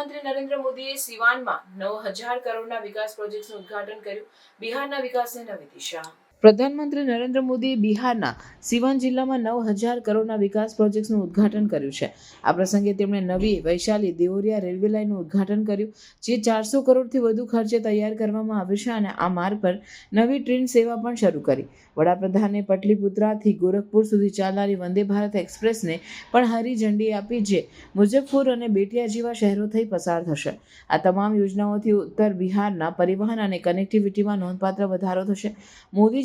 પ્રધાનમંત્રી નરેન્દ્ર મોદીએ સિવાનમાં નવ હજાર કરોડના વિકાસ પ્રોજેક્ટનું ઉદ્ઘાટન કર્યું. બિહારના વિકાસને નવી દિશા. પ્રધાનમંત્રી નરેન્દ્ર મોદીએ બિહારના સિવાન જિલ્લામાં નવ હજાર કરોડના વિકાસ પ્રોજેક્ટ્સનું ઉદ્ઘાટન કર્યું છે. આ પ્રસંગે તેમણે નવી વૈશાલી દેવોરિયા રેલવે લાઇનનું ઉદ્ઘાટન કર્યું, જે ચારસો કરોડથી વધુ ખર્ચે તૈયાર કરવામાં આવ્યું છે અને આ માર્ગ પર નવી ટ્રેન સેવા પણ શરૂ કરી. વડાપ્રધાને પટલીપુત્રાથી ગોરખપુર સુધી ચાલનારી વંદે ભારત એક્સપ્રેસને પણ હરી ઝંડી આપી, જે મુઝફ્ફર અને બેટિયા જેવા શહેરો થઈ પસાર થશે. આ તમામ યોજનાઓથી ઉત્તર બિહારના પરિવહન અને કનેક્ટિવિટીમાં નોંધપાત્ર વધારો થશે.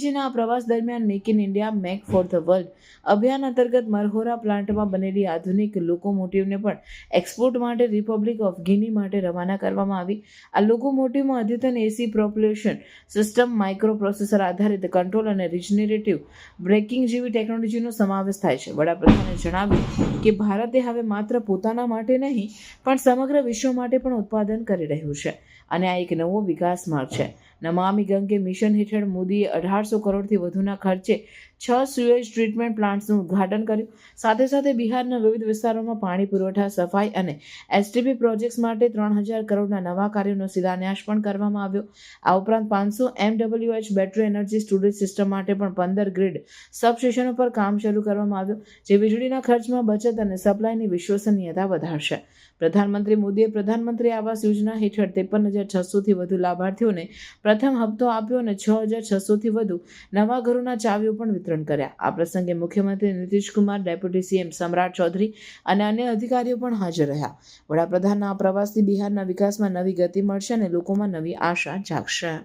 મોદીજીના પ્રવાસ દરમિયાન make in India make for the world અભિયાન અંતર્ગત મરહોરા પ્લાન્ટમાં બનેલી આધુનિક લોકોમોટિવને પણ એક્સપોર્ટ માટે રિપબ્લિક ઓફ ગિની માટે રવાના કરવામાં આવી. આ લોકોમોટિવમાં અદ્યતન AC propulsion system micro processor આધારિત કંટ્રોલ અને રિજનરેટિવ બ્રેકિંગ જેવી ટેકનોલોજીનો સમાવેશ થાય છે. વડાપ્રધાને જણાવ્યું કે ભારતે હવે માત્ર પોતાના માટે નહીં, પણ સમગ્ર વિશ્વ માટે પણ ઉત્પાદન કરી રહ્યું છે અને આ એક નવો વિકાસ માર્ગ છે. નમામી ગંગે મિશન હેઠળ મોદીએ અઢારસો કરોડથી વધુના ખર્ચે છ સુએજ ટ્રીટમેન્ટ પ્લાન્ટ્સનું ઉદ્ઘાટન કર્યું. સાથે સાથે બિહારના વિવિધ વિસ્તારોમાં પાણી પુરવઠા, સફાઈ અને એસટીપી પ્રોજેક્ટ્સ માટે ત્રણ હજાર કરોડના નવા કાર્યોનો શિલાન્યાસ પણ કરવામાં આવ્યો. આ ઉપરાંત પાંચસો M W H battery energy storage system માટે પણ પંદર ગ્રીડ સબસ્ટેશનો પર કામ શરૂ કરવામાં આવ્યું, જે વીજળીના ખર્ચમાં બચત અને સપ્લાયની વિશ્વસનીયતા વધારશે. પ્રધાનમંત્રી મોદીએ પ્રધાનમંત્રી આવાસ યોજના હેઠળ ત્રેપન હજાર છસોથી વધુ લાભાર્થીઓને પ્રથમ હપ્તો આપ્યો અને છ હજાર છસોથી વધુ નવા ઘરોના ચાવીઓ પણ વિતરણ કર્યા. આ પ્રસંગે મુખ્યમંત્રી નીતિશકુમાર, ડેપ્યુટી સીએમ સમ્રાટ ચૌધરી અને અન્ય અધિકારીઓ પણ હાજર રહ્યા. વડાપ્રધાનના આ પ્રવાસથી બિહારના વિકાસમાં નવી ગતિ મળશે અને લોકોમાં નવી આશા જાગશે.